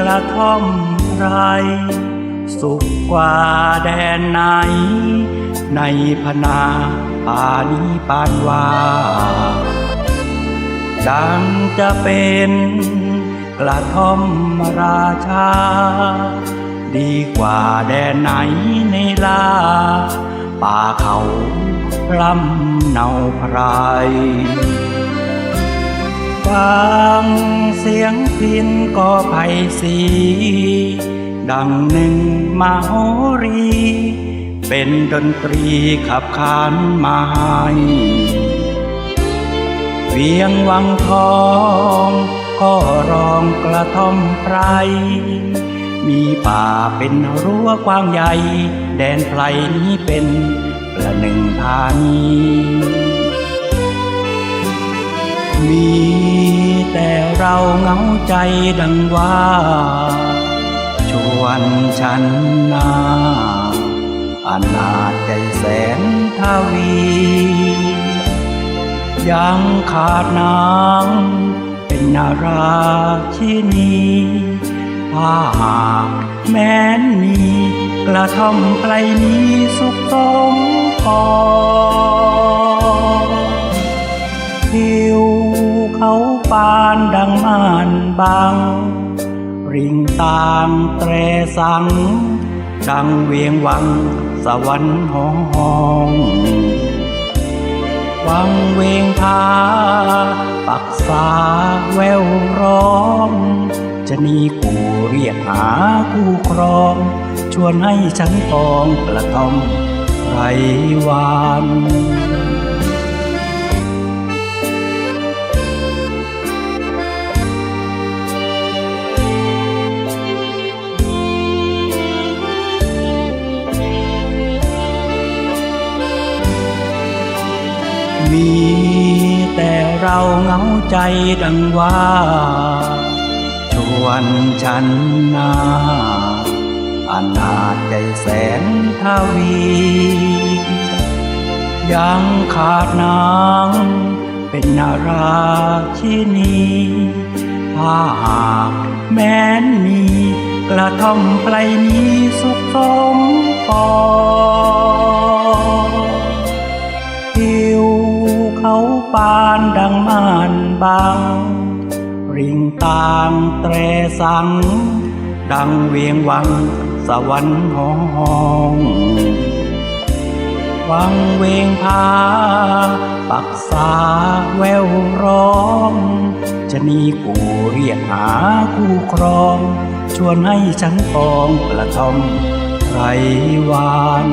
กระท่อมไร สุขกว่าแดนไหน ในพนาป่านี้ปานว่า ดังจะเป็นกระท่อมราชา ดีกว่าแดนไหนในลา ป่าเขาลำเนาไพรฟัง ยงพินก็ไพสี ดังหนึ่งมาโหรี เป็นดนตรีขับขานมาให้เวียงวังทอง ก็ร้องกระท่อมไพร มีป่าเป็นรั้วกว้างใหญ่ แดนไพรนี้เป็นประหนึ่งธานี มีแต่เราเหงาใจดังว่า ชวนฉันนาอนาจใจแสนทวี ยังขาดนางเป็นนาราชินีถ้าหากแม้นมีกระท่อมไกลนี้สุขสมพอ เขาปานดังม่านบาง ริงต่ามแตรสัง ดังเวียงวังสวรรค์ห้องหองวังเวงพาปักษาแววร้อง จะนีกูเรียกหาคู่ครอง ชวนให้ฉันปองกระทอมไรวาน มี แต่เราเหงาใจดังว่าชวนฉันนาอนาจใจแสนทวี ยังขาดนางเป็นนาราชินีถ้าหากแม้นมีกระท่อมไกลนี้สุขสมปอ บางริงตามแตรสัง ดังเวียงวังสวรรค์ห้องห้องวังเวงพา ปักษาแววร้องจะนีกูเรียกหาคู่ครอง ชวนให้ฉันปองกระทอมไรวาน